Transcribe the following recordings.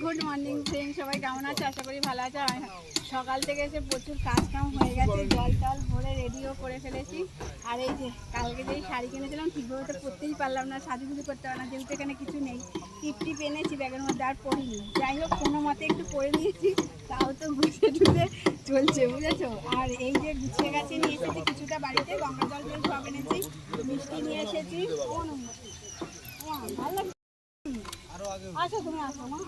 Good morning friend সবাই কেমন আছে? আশা করি ভালো আছে। সকাল থেকে এসে প্রচুর কাজ কাম হয়ে গেছে। জল টল ভরে রেডিও করে ফেলেছি। আর এই যে কালকে যেই শাড়ি কিনেছিলাম, ঠিকভাবে তো পরতেই পারলাম না। সাজুগুজু করতে পারলাম যেহেতু এখানে কিছু নেই টিপ টিপ এনেছি ব্যাগের মধ্যে, আর পরিনি। যাই হোক, কোনো মতে একটু পরে নিয়েছি। তাও তো গুছিয়ে টুছে চলছে, বুঝেছ? আর এই যে গুছিয়ে গেছে নিয়ে এসেছি কিছুটা বাড়িতে, গঙ্গা জল দিয়ে সব এনেছি, মিষ্টি নিয়ে এসেছি। ভালো আসো তুমি আসো মা।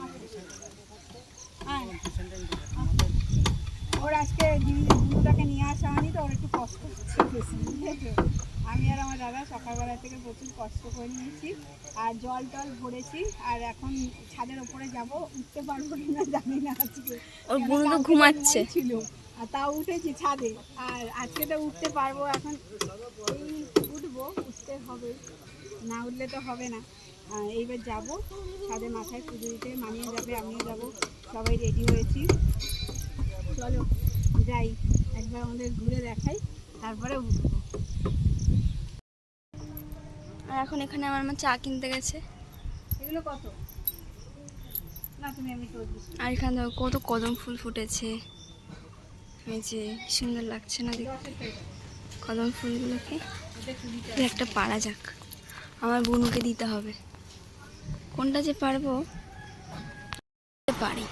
ওর আজকে দিদিটাকে নিয়ে আসা হয়নি তো ওর একটু কষ্ট বেশি বুঝেছ আমি আর আমার দাদা সকালবেলা থেকে প্রচুর কষ্ট করে নিয়েছি। আর জল টল ভরেছি আর এখন ছাদের ওপরে যাব উঠতে পারব কিনা জানি না আজকে। ওর তো ঘুমাচ্ছে। ছিল আর তাও উঠেছি ছাদে। আর আজকে তো উঠতে পারব এখন উঠবো উঠতে হবে। না উঠলে তো হবে না। এইবার যাব। ছাদে মাথায় পুজো দিতে মানিয়ে যাবে আমিও যাব। সবাই রেডি হয়েছি। চলো যাই। একবার আমাদের ঘুরে দেখাই তারপরে উঠবো আর এখন এখানে আমার মা চা কিনতে গেছে। এগুলো কত? না তুমি আমি তো আর এখানে দেখো কত কদম ফুল ফুটেছে। এই যে সুন্দর লাগছে না দেখতে কদম ফুলগুলোকে। একটা পাড়া যাক। আমার বোনকে দিতে হবে। কোনটা যে পারব? পারি।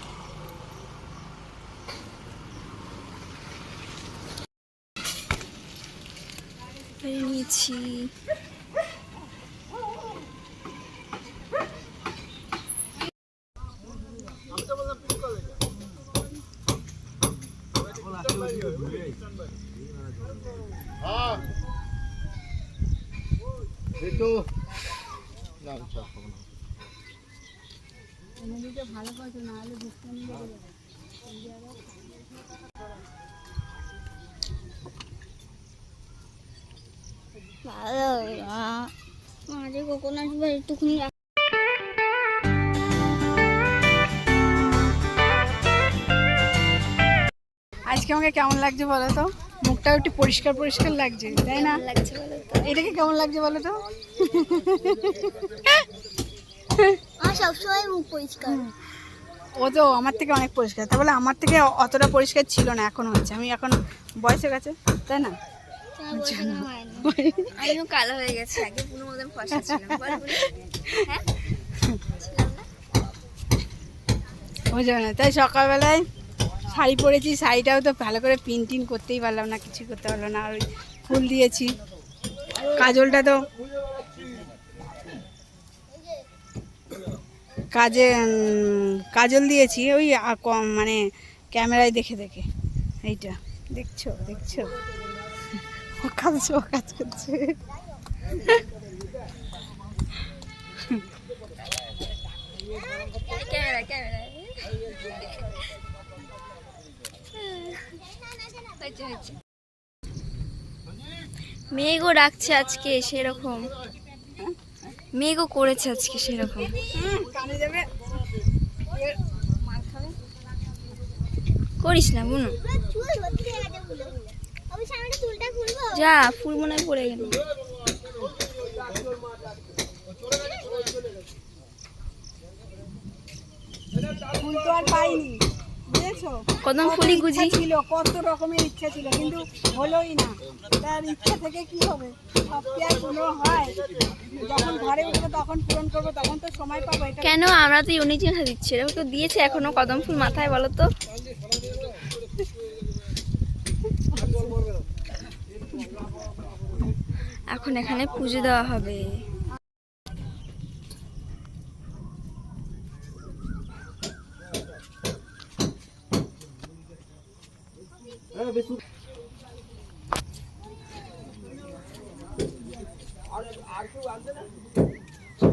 নিয়েছি হ্যাঁ একটু না চা খাব না ভালো করছ না হলে মাঝে কোকোনাট বা একটুখানি আজকে আমাকে কেমন লাগছে বলো তো? মুখটাও একটু পরিষ্কার পরিষ্কার লাগছে তাই না? এটাকে কেমন লাগছে বলো তো? সবসময় মুখ পরিষ্কার। ও তো আমার থেকে অনেক পরিষ্কার। তা বলে আমার থেকে অতটা পরিষ্কার ছিল না এখন হচ্ছে। আমি এখন বয়স গেছে তাই না? আমিও কালো হয়ে গেছে আগে পুরো মতন ফসা ছিলাম বল বুড়ি? হ্যাঁ? না? তাই সকালবেলায় শাড়ি পরেছি শাড়িটাও তো ভালো করে পিন টিন করতেই পারলাম না কিছু করতে পারলাম না। আর ওই ফুল দিয়েছি। কাজলটা তো কাজে কাজল দিয়েছি, ওই কম মানে ক্যামেরায় দেখে দেখে, এইটা। দেখছ দেখছ? ও কাজ করছে। মেঘও ডাকছে আজকে, সেরকম। মেঘও করেছে আজকে সেরকম। করিস না, বুনু। যা, ফুল মনে পড়ে গেল। ফুল তো আর পাইনি। বুঝেছ কদম ইচ্ছা গুজি। ছিল কত রকমের ইচ্ছা ছিল কিন্তু হলোই না। তার ইচ্ছা থেকে কি হবে? সব কি আর কোনো হয়? যখন ঘরে উঠবো তখন পূরণ করব তখন তো সময় পাবো এটা কেন? আমরা তো ইউনিট চিন্তা দিচ্ছি এরকম তো দিয়েছে এখনও কদম ফুল মাথায় বলো তো। এখন এখানে পুজো দেওয়া হবে।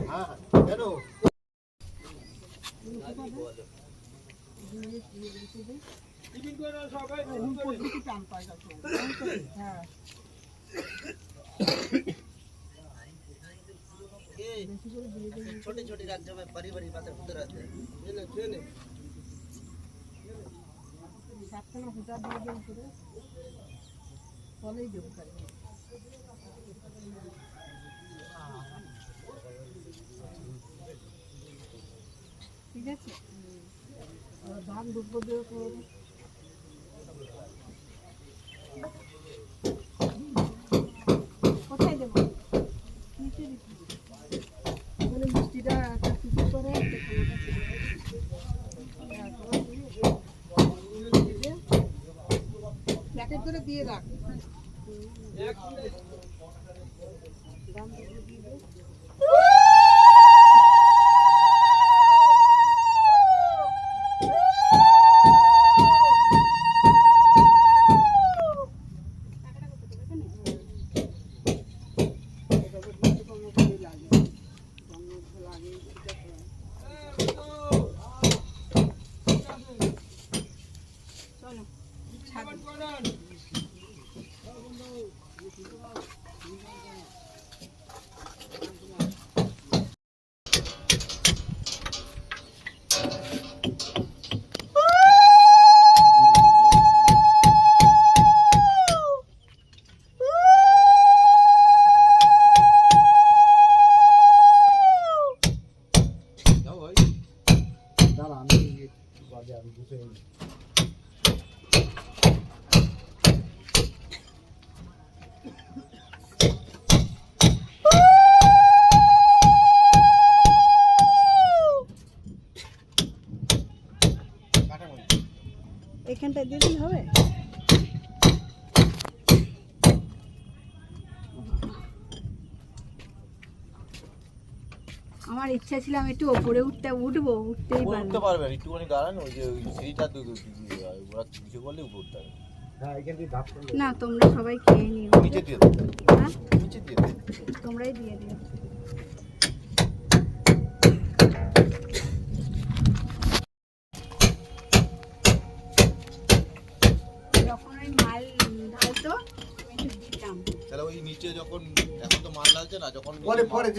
হ্যাঁ কেন হ্যাঁ छोटी छोटी राज्यों में बड़ी बड़ी बातें होते रहते हैं সাতখানা ফুটা দিয়ে দেবো করে। তলেই দেবো খালি। ঠিক আছে? ধান ডুবো দিয়ে তো কোথায় দেবো? মিষ্টিটা একটা করে প্যাকেট করে দিয়ে রাখ। এখানটায় দিয়ে দিলে হবে? আমার ইচ্ছা ছিল আমি একটু ওপরে উঠতে উঠবো উঠতেই পারলাম। উঠতে পারবেন একটুখানি দাঁড়ান ওই যে ওই সিঁড়িটা তো ওরা কিছু করলে উপরে উঠতে হ্যাঁ করলে না তোমরা সবাই খেয়ে নিও। নিচে দিয়ে দেন হ্যাঁ? নিচে দিয়ে দেন তোমরাই দিয়ে দিও যখন ওই মাল ঢালতো আমি একটু দিতাম তাহলে ওই নিচে যখন এখন তো মাল লাগছে না যখন পরে পরে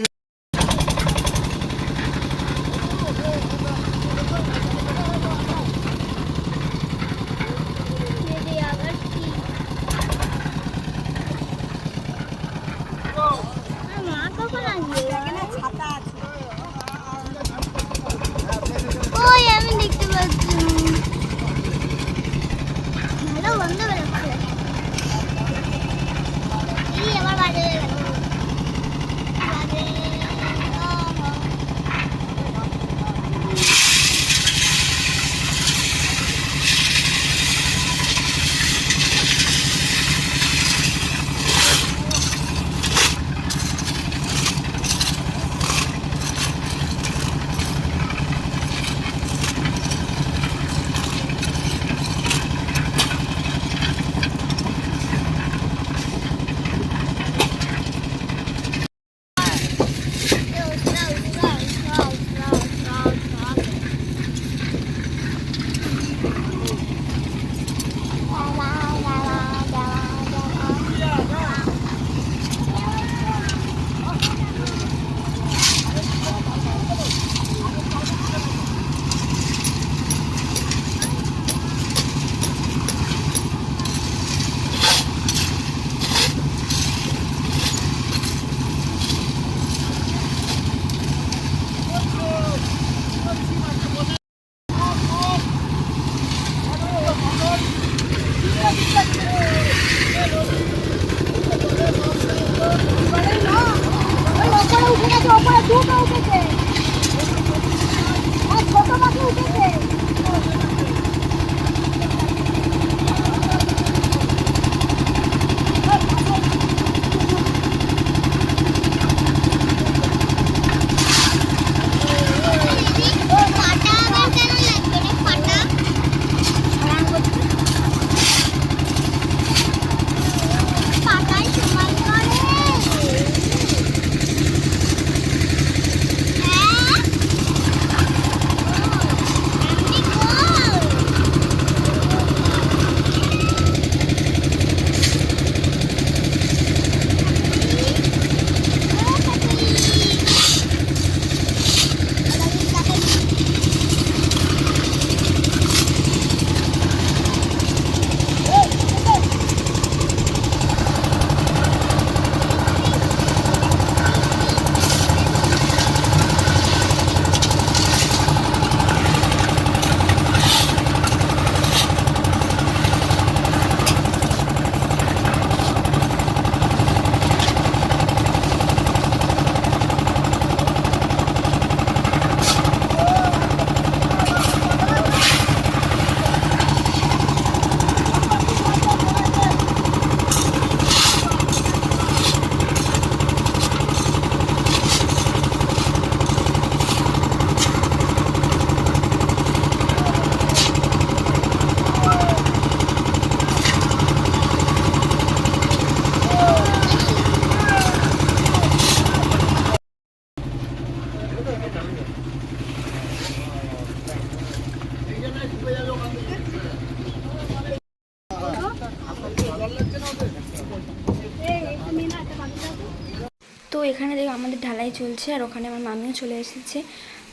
তো এখানে দেখো আমাদের ঢালাই চলছে আর ওখানে আমার মামিও চলে এসেছে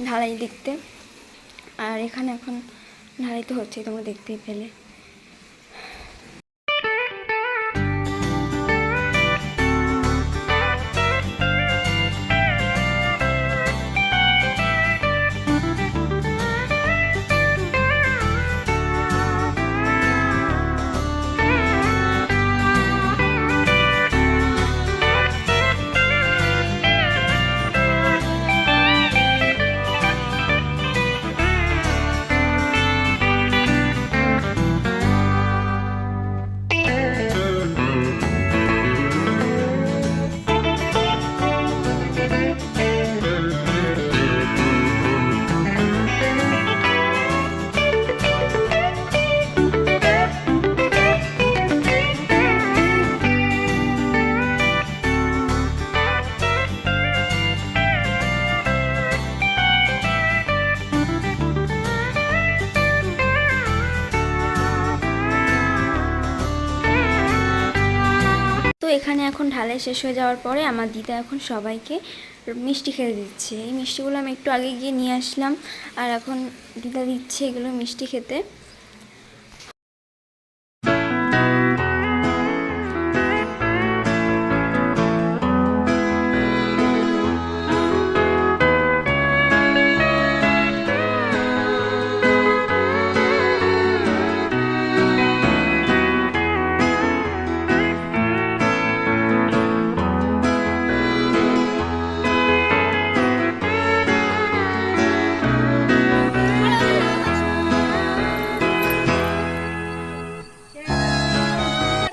ঢালাই দেখতে। আর এখানে এখন ঢালাই তো হচ্ছে, তোমরা দেখতেই পেলে। এখানে এখন ঢালাই শেষ হয়ে যাওয়ার পরে আমার দিদা এখন সবাইকে মিষ্টি খেতে দিচ্ছে। এই মিষ্টিগুলো আমি একটু আগে গিয়ে নিয়ে আসলাম। আর এখন দিদা দিচ্ছে এগুলো মিষ্টি খেতে।